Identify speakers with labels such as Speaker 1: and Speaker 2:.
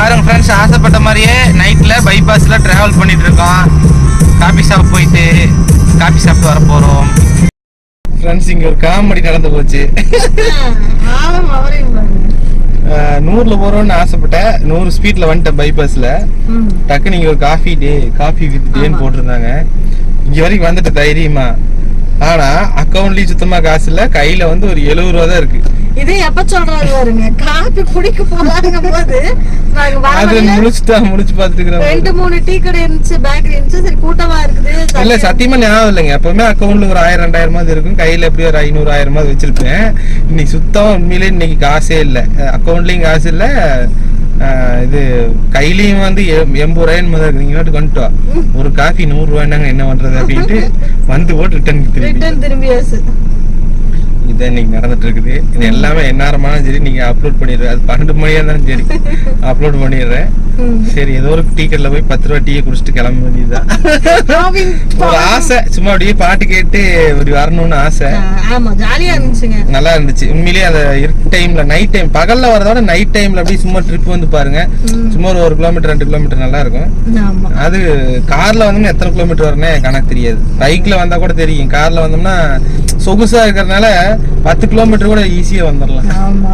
Speaker 1: பாருங்க ஃப்ரெண்ட்ஸ் ஆசைப்பட்ட மாதிரியே நைட்ல பைபாஸ்ல டிராவல் பண்ணிட்டு இருக்கோம். காபி ஷாப் போயிட்டு காபி சாப்பிட்டு வர போறோம். ஃப்ரெண்ட்ஸ் இங்க ஒரு காமெடி நடந்து போச்சு. நூறுல போறோம்னு ஆசைப்பட்டேன். நூறு ஸ்பீட்ல வந்துட்டேன் பைபாஸ்ல
Speaker 2: ம்.
Speaker 1: டக்குன்னு இங்க ஒரு காஃபி டே காஃபி வித் டேன்னு போட்டிருந்தாங்க. இங்க வரைக்கும் வந்துட்டு தைரியமா. ஆனா அக்கௌண்ட்லயும் சுத்தமா காசு இல்ல கையில வந்து ஒரு எழுபது ரூபா தான் இருக்கு.
Speaker 2: இது எப்ப சொல்றாரு பாருங்க காபி குடிக்க போறாங்க போது
Speaker 1: அது முடிச்சுட்டா முடிச்சு பாத்துட்டு
Speaker 2: ரெண்டு மூணு டீ கடை இருந்துச்சு பேக்கரி இருந்துச்சு சரி கூட்டமா இருக்குது
Speaker 1: இல்ல சத்தியமா ஞாபகம் இல்லைங்க. எப்பவுமே அக்கௌண்ட்ல ஒரு ஆயிரம் ரெண்டாயிரமாவது இருக்கும். கையில எப்படியும் ஒரு ஐநூறு ஆயிரமாவது வச்சிருப்பேன். இன்னைக்கு சுத்தமா உண்மையிலே இன்னைக்கு காசே இல்ல. அக்கௌண்ட்லயும் காசு இல்ல. இது கையிலயும் வந்து எண்பது இருக்கு. நீங்க கொண்டு வா. ஒரு காஃபி நூறு ரூபாய்னாங்க என்ன பண்றது அப்படின்ட்டு வந்து போட்டு ரிட்டர்ன்
Speaker 2: ரிட்டர்ன் திரும்பியாச்சு
Speaker 1: இதான் இன்னைக்கு நடந்துட்டு இருக்குது. இது எல்லாமே எந்நேரமானாலும் சரி நீங்க அப்லோட் பண்ணிடுறேன் அது பன்னெண்டு மணியா இருந்தாலும் சரி. அப்லோட் பண்ணிடுறேன். சரி ஏதோ ஒரு டீ கடையில் போய் பத்து ரூபா டீயை குடிச்சிட்டு கிளம்ப வேண்டியதுதான். ஒரு ஆசை சும்மா அப்படியே பாட்டு கேட்டு இப்படி வரணும்னு ஆசை.
Speaker 2: ஆமா ஜாலியா இருந்துச்சுங்க.
Speaker 1: நல்லா இருந்துச்சு. உண்மையிலேயே அந்த இருட்டு டைம்ல நைட் டைம் பகல்ல வரதோட நைட் டைம்ல அப்படியே சும்மா ட்ரிப் வந்து பாருங்க. சும்மா ஒரு ஒரு கிலோமீட்டர் ரெண்டு கிலோமீட்டர் நல்லா இருக்கும். அது கார்ல வந்தோம்னா எத்தனை கிலோமீட்டர் வரனே கணக்கு தெரியாது. பைக்ல வந்தா கூட தெரியும். கார்ல வந்தோம்னா சொகுசா இருக்கிறதுனால பத்து கிலோமீட்டர் கூட ஈஸியா வந்துடலாம்
Speaker 2: ஆமா.